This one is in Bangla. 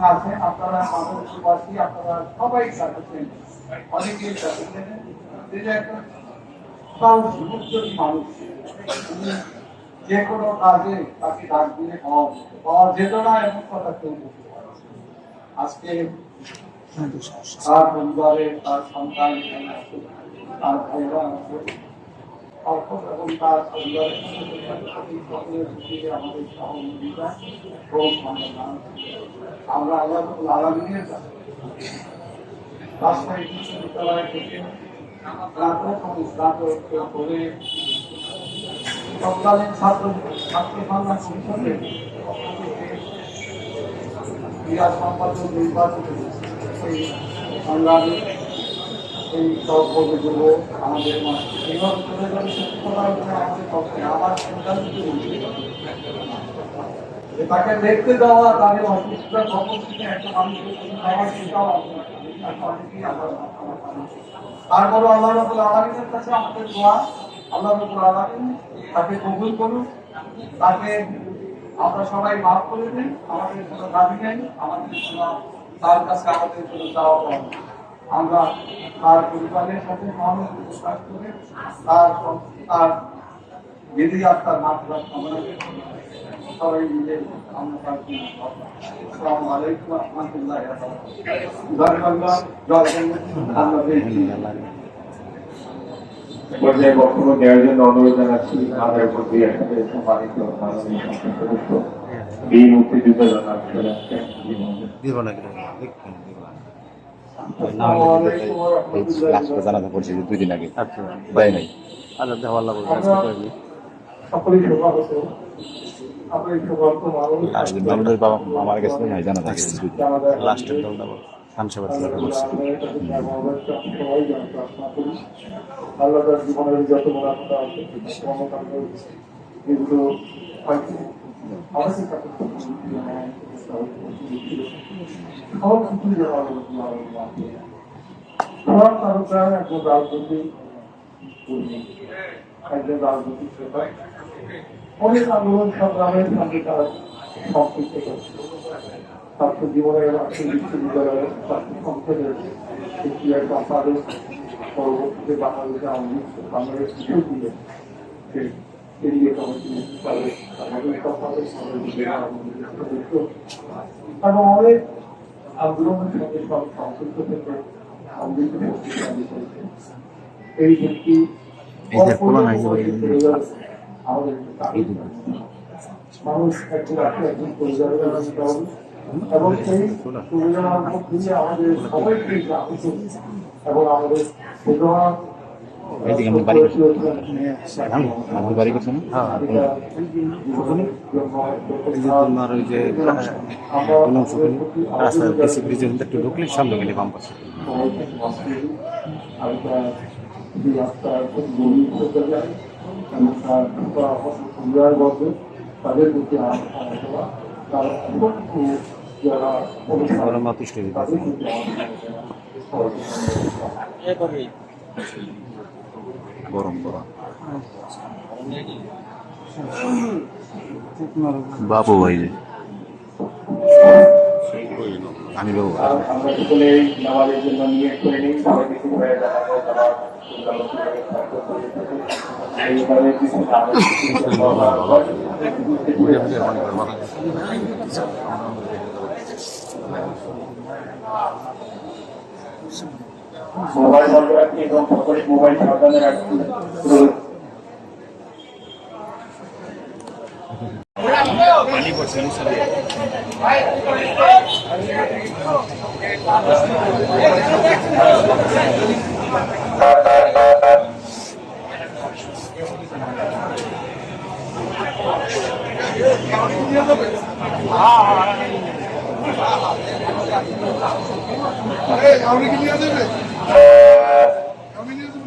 সামনে আপনারা আমাদের আপনারা সবাই থাকছেন অনেকেই থাকছেন যে একটা মানুষ যে কোনো কাজে তাকে ডাক দিলে পাওয়া যেত। না এমন কথা কেউ বলতে পারে। আজকে তার পরিবারে তার সন্তান, তার ভাইরা আমাদের সম্মান আমরা আল্লাহ রাজশাহী বিশ্ববিদ্যালয় থেকে করে তৎকালীন ছাত্র ছাত্র পরিষদের ক্রীড়া সম্পাদক এই আমাদের এইভাবে চলে যাবে তাকে দেখতে দেওয়া, তাকে অসুস্থতা খবর থেকে একটা মানুষের। তারপরও আল্লাহ রবুল কাছে আমাদের দোয়া আল্লাহ তাকে কবুল করুন তাকে আমরা সবাই মাফ করে দিই আমাদের কোনো দাবি নেই আমাদের কোনো তার কাছে আমাদের কোনো চাওয়া পাওয়া আমরা তার পরিবারের সাথে মানুষ করে তার তার বেদি আত্মার মাঠ কামনা সবাই মিলে আমরা প্রার্থনা করব। আসসালামু আলাইকুম রাহমাতুল্লাহি। জয় বাংলা, জয় বাংলা, পর্যায়ে বক্তব্য দেওয়ার জন্য অনুরোধ জানাচ্ছি আমাদের প্রতি একসাথে সম্মানিত বীর মুক্তিযুদ্ধ জানাতে পড়ছে দুই দিন আগে। আচ্ছা। দেয় নাই। আচ্ছা এই বাবা মামার কাছে জানা থাকে। লাস্টের দলটা বল খানসাবাদ থেকে বলছি আল্লাহ তার জীবনের যত মুনাফা আছে কর্মকাণ্ড তারকার একজন রাজনৈতিক একজন রাজনৈতিক নেতা অনেক আন্দোলন সংগ্রামের সঙ্গে তার সম্পৃক্ত করছে ছাত্র জীবনের রাষ্ট্র বিশ্ববিদ্যালয়ের ছাত্র সংসদের এক সম্পাদক পরবর্তীতে বাংলাদেশে আওয়ামী বাংলাদেশ কিছু দিয়ে সে কমিটি তাদের সম্পাদক আমাদের জেলা আওয়ামী লীগের সদস্য। এবং অনেক আন্দোলনের সঙ্গে সব সম্পৃক্ত থেকে সমৃদ্ধ এই ব্যক্তি আমাদের মানুষ একজন আছে একজন পরিবারের এবং সেই পরিবারের মধ্যে দিয়ে আমাদের সবাইকে এবং আমাদের প্রধান এইদিকে আমার বাড়ি আমার বাড়ি করছে না? হ্যাঁ এই যে তোমার ওই যে বললাম বেশি ব্রিজের মধ্যে একটু ঢুকলে সামনে গেলে বাম পাশে। তাদের প্রতি গরম বাবু ভাই আমি বাবু। জন্য নিয়ে করে নিই মোবাইল বন্ধ রাখি এবং সকলে মোবাইল সাবধানে রাখি আমি কি নিয়ে দেবে আমি নিয়ে দেবো